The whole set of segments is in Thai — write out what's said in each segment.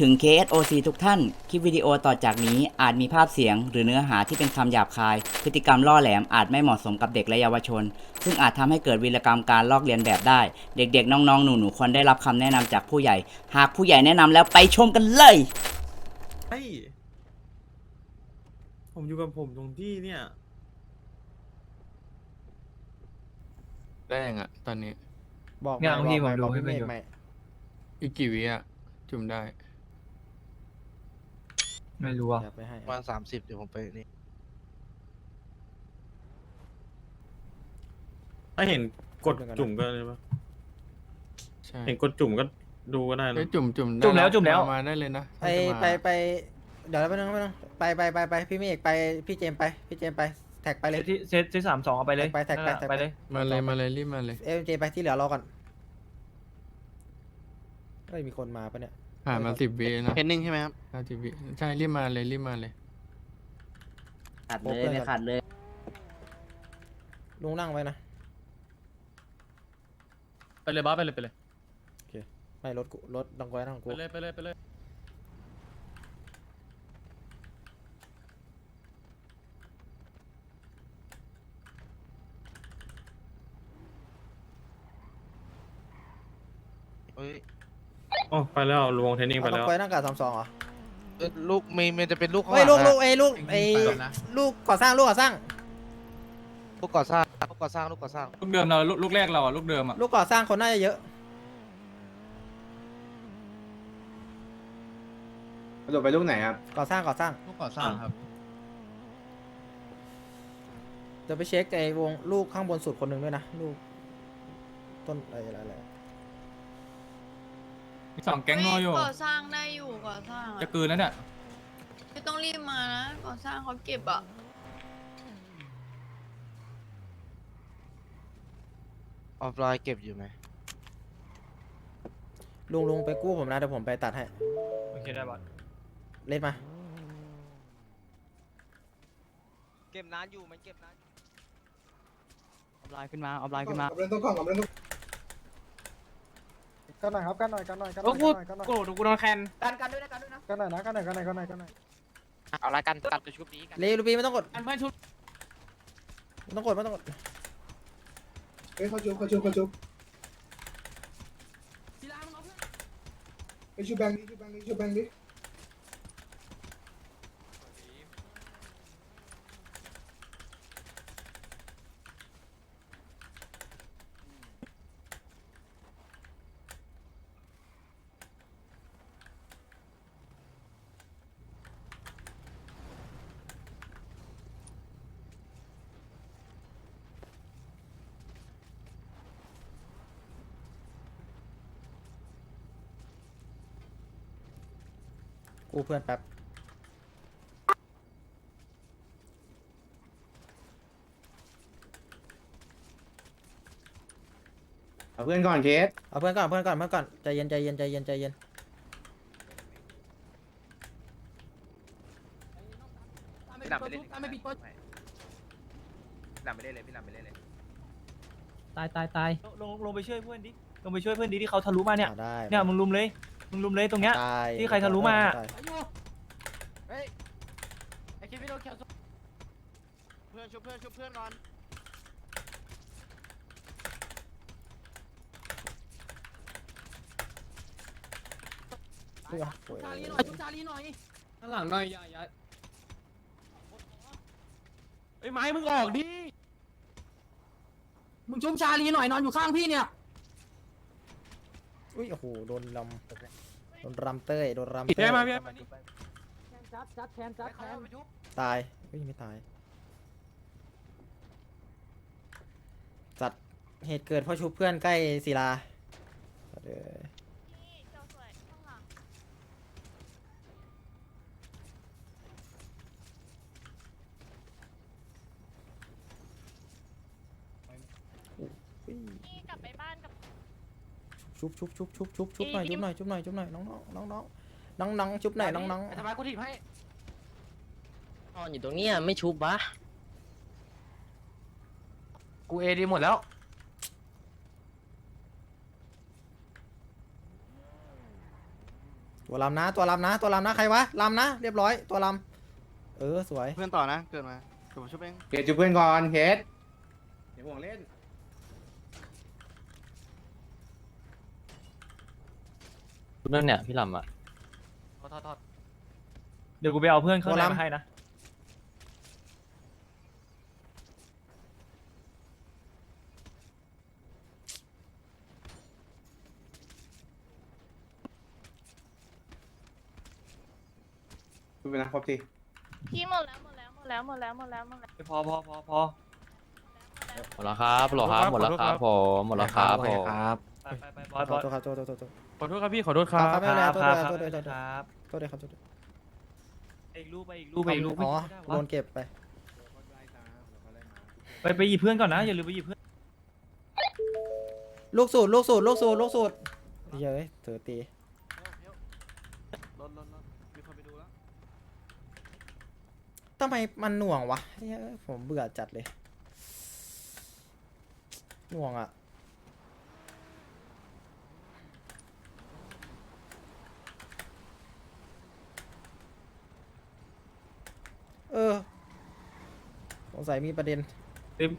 ถึง KSOC ทุกท่าน คลิปวิดีโอต่อจากนี้อาจมีภาพเสียง หรือเนื้อหาที่เป็นคำหยาบคาย พฤติกรรมล่อแหลมอาจไม่เหมาะสมกับเด็กและเยาวชน ซึ่งอาจทำให้เกิดวีรกรรมการลอกเลียนแบบได้ เด็กๆ น้องๆ หนูๆ ควรได้รับคำแนะนำจากผู้ใหญ่ หากผู้ใหญ่แนะนำแล้วไปชมกันเลยใช่ผมอยู่กับผมตรงที่เนี่ยได้ยังอะตอนนี้ บอกเนี่ยไม่พี่บอกผมดูบอกให้พี่มันเมอยู่ฆไม่อีกกี่วิอะจุ่มได้ ไม่รู้อะอย่าไปให้ประมาณสามสิบเดี๋ยวผมไปนี่ถ้าเห็นกดจุ่มก็เลยปะใช่เห็นกดจุ่มก็ดูก็ได้เฮ้นะยจุ่มจุ่มได้จุ่มแล้วจุ่มแล้วามาได้เลยนะไปถ้าจะมาไปไปเดี๋ยวแล้วไปนึงไปนึงไปไปไปไปพี่เมฆไปพี่เจมส์ไปพี่เจมส์ไปแท็กไปเลยที่เซตเซตสามสองเอาไปเลยไปแท็กไปนั่นแท็กน่ะไปไปเลย มาเลยมาเลยรีบมาเลย เอ็มเจไปที่เหลือรอก่อนเฮ้ยมีคนมาปะเนี่ย ผ่านมาสิบวินะเพนนิ่งใช่ไหมครับห้าสิบวิใช่รีบมาเลยรีบมาเลยขาดเลยไม่ขาดเลยลุงนั่งไว้นะ ไปเลยบ้าไปเลยไปเลย ไม่รถกูรถดังไว้นั่งกูไปเลยไปเลยไปเลย เอ้ย อ๋อ ไปแล้วลวงเทนนิ่งไปเอาดัแล้วงไว้นั่งกับสามสองเหรอเอ้ยลูกมีมันจะเป็นลูกข้างเฮ้ยหลูลักงลูกอะเอ้ยลูกไอ้ลูกก่อสร้างลูกก่อสร้าง ลูกก่อสร้างลูกก่อสร้างลูกก่อสร้างลูกเดิมเราลูกแรกเราอะลูกเดิมอะลูกก่อสร้างคนน่าจะเยอะสรุปไปลูกไหนครับ ก่อสร้างก่อสร้าง ลูกก่อสร้างครับเดี๋ยวไปเช็คไอ้วงลูกข้างบนสุดคนหนึ่งด้วยนะลูกต้นอะไรอะไรอะไร มีสองแก๊งนัวอยู่ ก่อสร้างได้อยู่ก่อสร้างจะอะกลืนแล้วเนี่ย ไม่ต้องรีบมานะก่อสร้างเขาเก็บอะออฟไลน์เก็บอยู่ไหมลุงลุงไปกู้ผมนะเดี๋ยวผมไปตัดให้ โอเคได้บอสเล่นมา เก็บนานอยู่มันเก็บนานออฟไลน์ขึ้นมา ออฟไลน์ขึ้นมากัน หน่อยครับกันหน่อยกันหน่อยกันหน่โอ้อยกูกันหน่อยกูดูกูโดนแคนกันกันด้วยนะกันด้วยนะกันหน่อยนะกันหน่อยกันหน่อยกันหน่อยกันหน่อยเอาละกันตัดตัวชุบนี้กันเลลูปีไม่ต้องกดอันเพื่อนชุบไม่ต้องกดไม่ต้องกดเฮ้ยเขาชุบเขาชุบเขาชุบไปชุบแบงค์ดิชุบแบงค์ดิชุบแบงค์ดิ กู้เพื่อนแป๊บ เอาเพื่อนก่อนเคสเอาเพื่อนก่อนเอาเพื่อนก่อนเพื่อนก่อนใจเย็นใจเย็นใจเย็นใจเย็นพี่ลำไปเล่นพี่ลำไปเล่นพี่ลำไปเล่นเลยพี่ลำไปเล่นเลยตายตายตายลงลงไปช่วยเพื่อนดิ ลงไปช่วยเพื่อนดิที่เขาทะลุมาเนี่ยเอาได้ เนี่ยมึงลุมเลย มึงลุมเลยตรงเนี้ย ตายที่ใครทะลุมา ตยเฮ้ยไอคิดไม่โดนเขียวเพื่อนชุบเพื่อนชุบเพื่อนก่อนเฮ้ยเอาโอ้ยข้างหลังหน่อยอย่าอย่าไอ้ไม้มึงออกดิมึงชุบชาลีหน่อยนอนอยู่ข้างพี่เนี่ย อุ้ยโอ้โหโดนลำโดนรำเต้ยโดนรำพี่เต้ยมาพี่มานี่จัดจัดแคนจัดแคนตายเฮ้ยไม่ตายสัตว์เหตุเกิดเพราะชุบเพื่อนใกล้ศิลาสัตว์เอ้ยนี่เจ้าสวยข้างหลัง อุ้ย นี่กลับไปบ้านกับ ชุบชุบชุบชุบชุบชุบหน่อยชุบหน่อยชุบหน่อยชุบหน่อยน้องน้องน้องน้องน้องน้องชุบหน่อยน้องน้องทำไมกูถีบให้นอนอยู่ตรงเนี้ยไม่ชุบวะกูเอดีหมดแล้วตัวลำนะตัวลำนะตัวลำนะใครวะลำนะเรียบร้อยตัวลำเออสวยเพื่อนต่อนะเกิดมาเดี๋ยวผมช่วยเองเกจุเพื่อนก่อนเคสเดี๋ยวห่วงเล่น นั่นเนี่ยพี่ลำอะทอดทอดทอดเดี๋ยวกูไปเอาเพื่อนข้างในโบราณมาให้นะ ดูไปนะครบทีพี่หมดแล้วหมดแล้วหมดแล้วหมดแล้วหมดแล้วหมดแล้วพอพอพอพอหมดแล้วครับหมดแล้วครับหมดแล้วครับผมหมดแล้วครับผมไปไปไปบอสบอสโทษครับโทษโทษโทษโทษ ขอโทษครับพี่ขอโทษคครัรับบครับไม่เป็นไรครับโทษครับโทษโทษโทษครับโทษด้วยครับโทษด้วยอีกรูปไปอีกรูปไปอีกรูปอ๋อไม่ได้โดวะนเก็บไปไปไปหยิบเพื่อนก่อนนะอย่าลืมไปหยิบเพื่อนลูกสูตรลูกสูตรลูกสูตรลูกสูตรเย้ยเถือตีรถรถรถมีคนไปดูแล้วทำไมมันหน่วงวะเฮ้ยผมเบื่อจัดเลย หน่วงอะ เออ สงสัยมีประเด็นเต็ม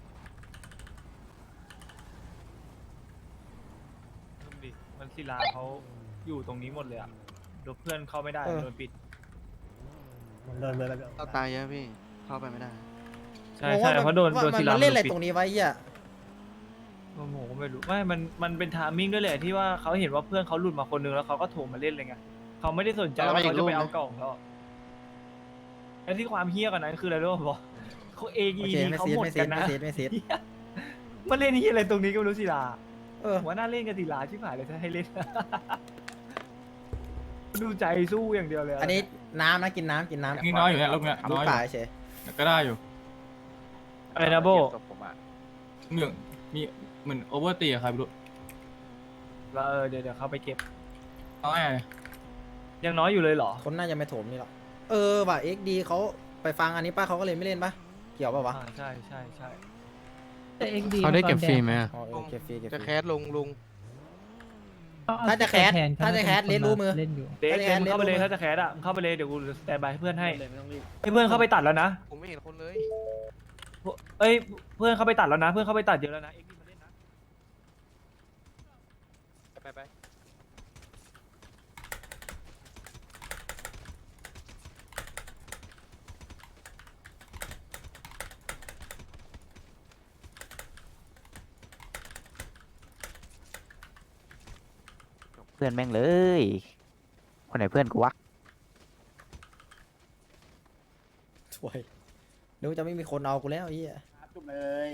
ดิมันศิลาเขาอยู่ตรงนี้หมดเลยอะเดี๋ยวเพื่อนเข้าไม่ได้เออ โดนปิดเราตายเยอะพี่ เข้าไปไม่ได้ ใช่งงใช่ว่เพราะโดนว่าโดนมันศิลามันเล่นอะไรโดปิดตรงนี้ไว้เหี้ยโอ้โหไม่รู้ไม่มันมันเป็นทามมิ่งด้วยแหละที่ว่าเขาเห็นว่าเพื่อนเขาหลุดมาคนนึงแล้วเขาก็โถมมาเล่นเลยไงเขาไม่ได้สนใจแล้วว่าอีกเขาจะไปรูปเอานะกล่องแล้ว ไอ้ที่ความเฮี้ยกว่านั้นคืออะไรรู้ป่ะบอกเขาเอโอกีเคไม่เขาซีดหมดไม่ซีกัดนไม่นะซีดไม่ซีดเหี้ยมันเล่นที่อะไรตรงนี้ก็ไม่รู้ศิลาเออ หัวหน้าเล่นกับศิลาชิบหายเลยถ้าให้เล่น ดูใจสู้อย่างเดียวเลยะอันนี้น้ำนะกินน้ำกินน้ำนี่น้อยอยู่เนี่ยลูกเนี่ยลูน้กอยอป่ายู่เฉยก็ได้อยู่อะไรนะโบเหมือนมีเหมือนโอเวอร์ตีอะครับลูกแล้วเออเดี๋ยวเดี๋ยวเขาไปเก็บน้อยอะไรยังน้อยอยู่เลยเหรอ คนน่าจะไม่โถมนี่หรอก เออว่ะเอ็กดีเขาไปฟังอันนี้ป้าเขาก็เลยไม่เล่นปะเกี่ยวป่าวะอ่าใช่ใช่ใช่เขาได้เก็บฟรีไหมอะอ๋อเออเก็บฟรีเก็บฟจะรี แคสลงลุงถ้าจะแคสถ้าจะแคสเลนรู้มือเด็กไม่ได้เด็กมึงเข้าไปเลยเล่นถ้าจะแคสอะมึงเข้าไปเลยเดี๋ยวกูสแตนบายให้เพื่อนให้ให้เพื่อนเข้าไปตัดแล้วนะผมไม่เห็นคนเลย เอ้ยเพื่อนเข้าไปตัดแล้วนะ เพื่อนเข้าไปตัดเยอะแล้วนะเอ็กซ์มาเล่นนะ ไปไป เพื่อนแม่งเลย คนไหนเพื่อนกูวะช่วยนึกว่าจะไม่มีคนเอากูแล้วไอ้เหี้ยจุ่มเลย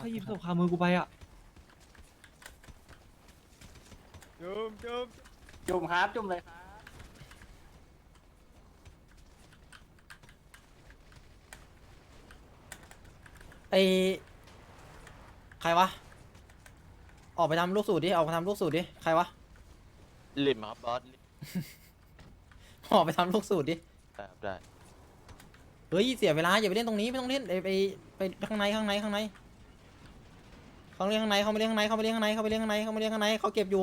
ใครหยิบศพคามือกูไปอะจุ่มจุ่มจุ่มครับจุ่มเลยครับไอใครวะ ออกไปทำลูกสูตรดิ ออกไปทำลูกสูตรดิ ใครวะ ลิมครับบอสออกไปทำลูกสูตรดิได้ เฮ้ยเสียเวลาอย่าไปเล่นตรงนี้ไม่ต้องเล่นไปไปไปข้างในข้างในข้างใน เขาเล่นข้างในเขาไม่เล่นข้างในเขาไม่เล่นข้างในเขาไม่เล่นข้างในเขาไม่เล่นข้างในเขาเก็บอยู่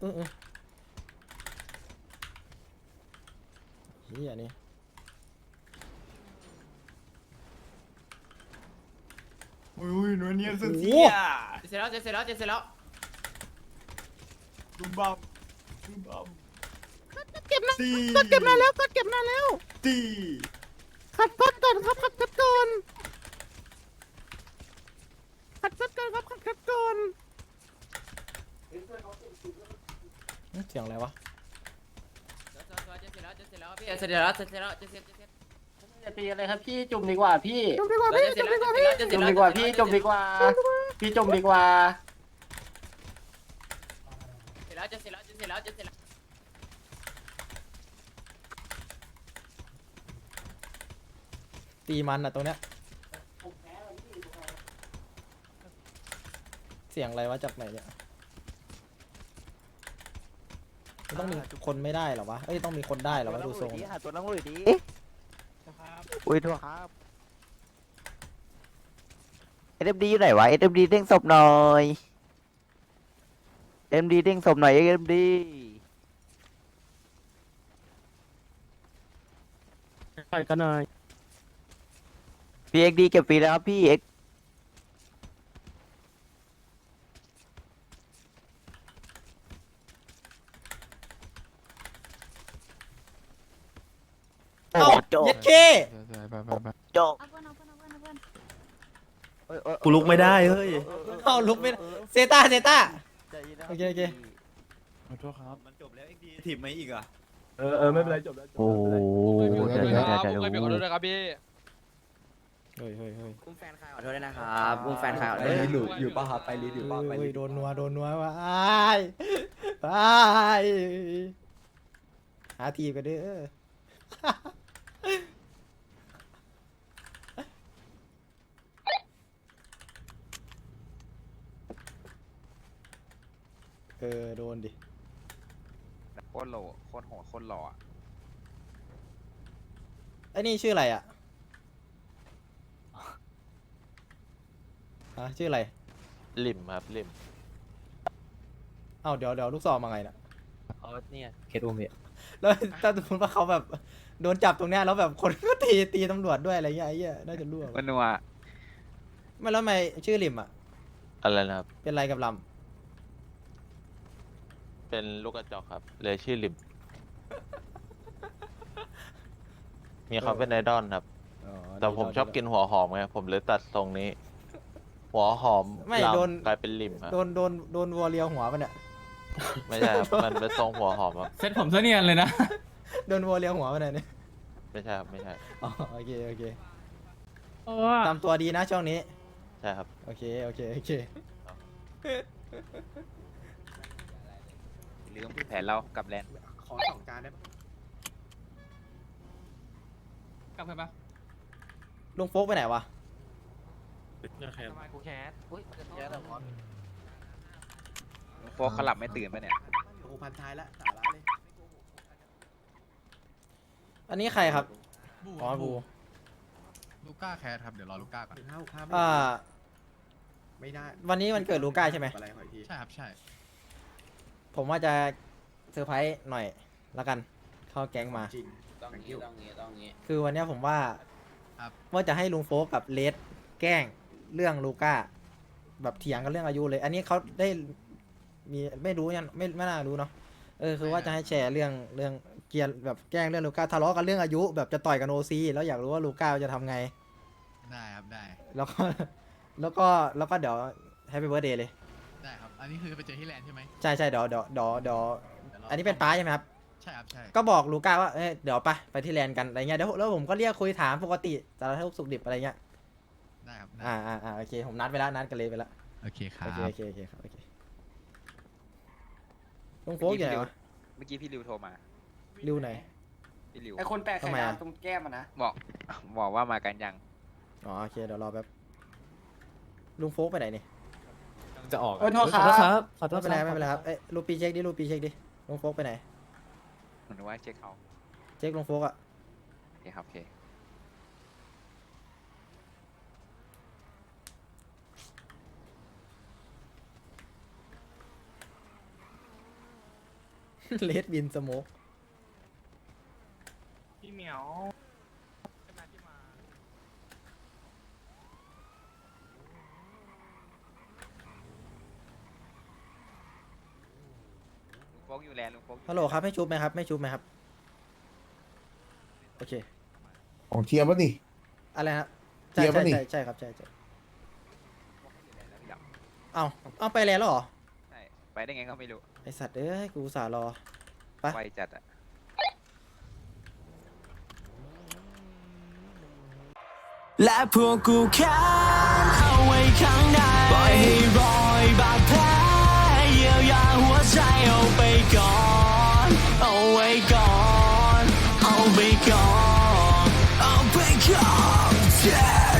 เออเออเฮียนี่อุ้ยนวลเนียนสุดโอ้เสีโหยเสร็จแล้วเสร็จแล้วเสร็จแล้วบุ้มบัมบุ้มบัมเก็บนะตีก็เก็บนานแล้วก็เก็บนานแล้วตีขัดพัดก่อนครับขัดพัดก่อนขัดพัด ก่อนก่อนเสียงอะไรวะเสร็จแล้วเสร็จแล้วเสร็จแล้วจะตีอะไรครับพี่จุ่มดีกว่าพี่จบดีกว่าพี่จบดีกว่าพี่จุ่มดีกว่าพี่จุ่มดีกว่าพี่จุ่มดีกว่าเสร็จแล้วเสร็จแล้วเสร็จแล้วเสร็จแล้วตีมันอะตรงเนี้ย เสียงอะไรวะจากไหนเนี่ยมันต้องมีคนไม่ได้เหรอวะ เอ้ยต้องมีคนได้เหรอวะดูทรงหาตัวน้องหลุยดิอุ้ยโทษครับเอ็มดีอยู่ไหนวะเอ็มดีเด้งศพหน่อยเอ็มดีเด้งศพหน่อยเอ็มดีไปกันหน่อยพี่เอ็กดีเก็บฟรีแล้วครับพี่เอ็ก เอ้าเย็ดเคไปไปไปโจกเอาเพื่อนเอาเพื่อนเอาเพื่อนเอาเพื่อนกูลุกไม่ได้เฮ้ยเอ้าลุกไม่ได้เซต้าเซต้า โอเคโอเค ขอโทษครับมันจบแล้วเอ็กดีถีบไหมอีกอะเออเออไม่เป็นไรจบแล้วโอ้โหเดี๋ยวเดี๋ยวเดี๋ยวเดี๋ยวผมเคยเป็นขอโทษด้วยครับพี่เฮ้ยเฮ้ยเฮ้ยอุ้มแฟนใครขอโทษด้วยนะครับอุ้มแฟนใครขอโทษไปด้วยรีดอยู่ป่ะครับไปรีดอยู่ป่ะไปเฮ้รียดโดนนัวโดนนัววะอ้ายอ้ายหาทีมกันเด้อ เออ โดนดิ โคตรโหล่โคตรโหดโคตรหล่อไอ้นี่ชื่ออะไรอะฮะชื่ออะไร ลิมครับลิมเอ้าเดี๋ยวเดี๋ยวลูกซองมาไงน่ะเขาเนี่ยเคสอุ้มเนี่ยแล้วถ้าสมมติว่าเขาแบบโดนจับตรงเนี้ยแล้วแบบคนก็ตีตีตำรวจด้วยอะไรเงี้ยไอ้เหี้ยน่าจะร่วงวันนัวไม่แล้วทำไมชื่อริมอะ อะไรนะครับเป็นไรกับล เป็นลูกกระจอกครับ เลยชื่อลิม มีเขาเป็นไอดอลครับำอ๋อแต่ผมชอบกินหัวหอมไง ผมเลยตัดทรงนี้ หัวหอมไม่ลำโดน กลายเป็นลิมครับโดนโดนโดนวัวเลียวหัวปะเนี่ย ไม่ใช่ครับ มันเป็นทรงหัวหอมครับ เซ็ตผมซะเนียนเลยนะ โดนวัวเลียวหัวปะเนี่ยไม่ใช่ครับ ไม่ใช่ อ๋อโอเคโอเคโอ้ตามตัวดีนะช่วงนี้ ใช่ครับ โอเคโอเคโอเค ลืมแผนเรากับแลนขอสองจานได้ปะกลับไปปะลุงโฟกไปไหนวะ ทำไมกูแคสอุ้ยแคสเหรอวะโฟกเขาหลับไม่ตื่นปะเนี่ยโอ้พันท้ายละสาระเลยอันนี้ใครครับอ๋อบูลูก้าแคสครับ เดี๋ยวรอลูก้าก่อนหนึ่งห้าหกห้าอ่าไม่ได้วันนี้วันเกิดลูก้าใช่ไหม อะไรขออีกทีใช่ครับ ใช่ ผมว่าจะเซอร์ไพรส์หน่อยละกัน เข้าแก๊งมา จริง ต้อง Thank งี้ you ต้องงี้ต้องงี้ คือวันเนี้ยผมว่าครับ ว่าจะให้ลุงโฟกกับเลสแกล้งเรื่องลูก้า แบบเถียงกันเรื่องอายุเลย อันนี้เขาได้มีไม่รู้ยังไม่ไม่น่ารู้เนาะเออคือว่าจะให้แชร์เรื่องเรื่องเกียร์แบบแกล้งเรื่องลูก้าทะเลาะกันเรื่องอายุ แบบจะต่อยกันโอซีแล้วอยากรู้ว่าลูก้าจะทำไง ได้ครับได้แล้วก็ แล้วก็แล้วก็เดี๋ยวแฮปปี้เบิร์ดเดย์เลยได้ครับ อันนี้คือไปเจอที่แลนด์ใช่ไหมใช่ใช่เดี๋ยวเดี๋ยวเดี๋ยวเดี๋ยวดี๋ยวรอันนี้เป็นป้าใช่ไหมครับ ใช่ครับใช่ก็บอกลูก้าว่าเอ้ยเดี๋ยวไปไปที่แลนด์กันอะไรเงี้ยเดี๋ยวแล้วผมก็เรียกคุยถามปกติสารทุกข์สุขดิบอะไรเงี้ยได้ครับได้อ่าอ่าอ่าโอเคผมนัดไปแล้วนัดกันเลยไปแล้วโอเคครัโอบเคโอเคโอเคครับโอเคลุงโฟกอยู่ไหนวะเมื่อกี้พี่ริวโทรมา ริวไหน พี่ริวไอคนแปลกทำไข่ไมอะดาวตรงแก้มอะนะบอกบอกว่ามากันยังอ๋อโอเคเดี๋ยวรอแป๊บลุงโฟกไปไหนนี่ จะออกเออโทษครับขอโทษไม่เป็นไรไม่เป็นไรครับเอ้ยลูปีเช็คดิลูปีเช็คดิลุงโฟกไปไหน ผมนึกว่าเช็คเขาเช็คลุงโฟกอะโอเคครับโอเคเลดบินสโมกพี่เหมียว ลุงโฟ กอยู่แลนด์ลุงโฟกอยู่ฮัลโหลครับไม่ชุบไหมครับไม่ชุบไหมครับโอเคของเทียมปะนี่ อะไรครับใช่เทียบใช่ปะนี่ใช่ใช่ครับใช่ใช่แล้วพี่ดำเอาเอาไปแล้วเหรอใช่ไปได้ไงก็ไม่รู้ไอสัตว์เอ้ยกูอุตสาห์รอ ไป ไวจัดอะ และพวกกูแค้นเอาไว้ข้างในปล่อยให้รอยบาดแผลเยียวยา Yeah!